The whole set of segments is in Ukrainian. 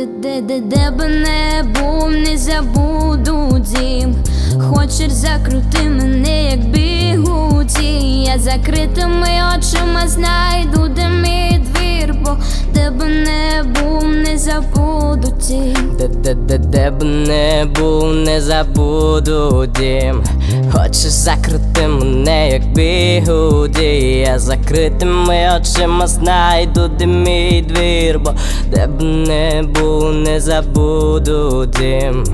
де, де, де, де би не був, не забуду дім. Хочеш закрути мене, як бігуті. Я закритими очима знайду, де мій двір, бо де би не був, не забуду дім. Де, де, де, де б не був, не забуду дім. Хочеш закрити мене, як бігуді. Я закритими очима знайду, де мій двір, бо де б не був, не забуду дім.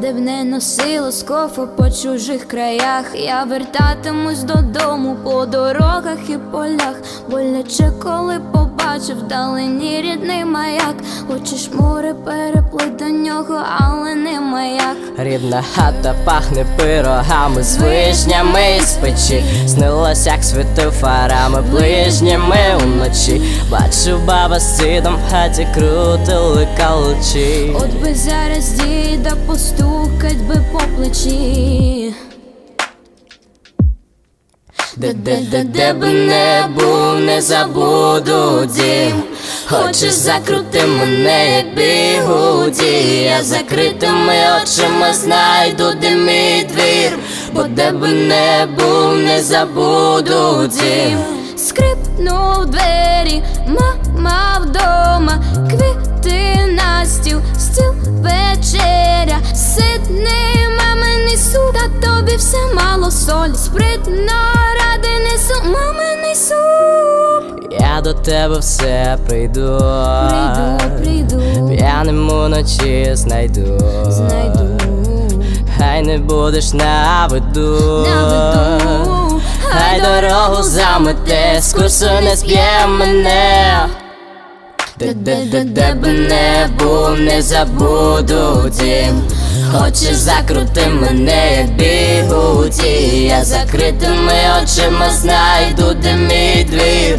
Де б не носило скофа по чужих краях, я вертатимусь додому по дорогах і полях. Боляче, коли побачив вдалині рідний маяк. Хочеш море переплить до нього, але не маяк. Рідна хата пахне пирогами з вишнями з печі. Снилось, як світив фарами ближніми уночі. Бачу, баба з сидом в хаті крутили калачі. От би зараз діда постукать би по плечі. Де, де, де, де би не був, не забуду дім. Хочеш закрути мене, як бігуді. Я закритими очима знайду, де мій двір. Бо де би не був, не забуду дім. Скрипнув двері, мама вдома, квіти на стіл, стіл вечеря, ситний маминий суп, та тобі все мало солі, тебе все прийду. Прийду, прийду, П'яним уночі знайду. знайду, Хай не будеш на виду. Хай дорогу замете, з курсу не зб'є мене. Де, де, де, де би не був, не забуду дім. Хочеш закрути мене, як бігуті. Я закритими очима знайду, де мій двір.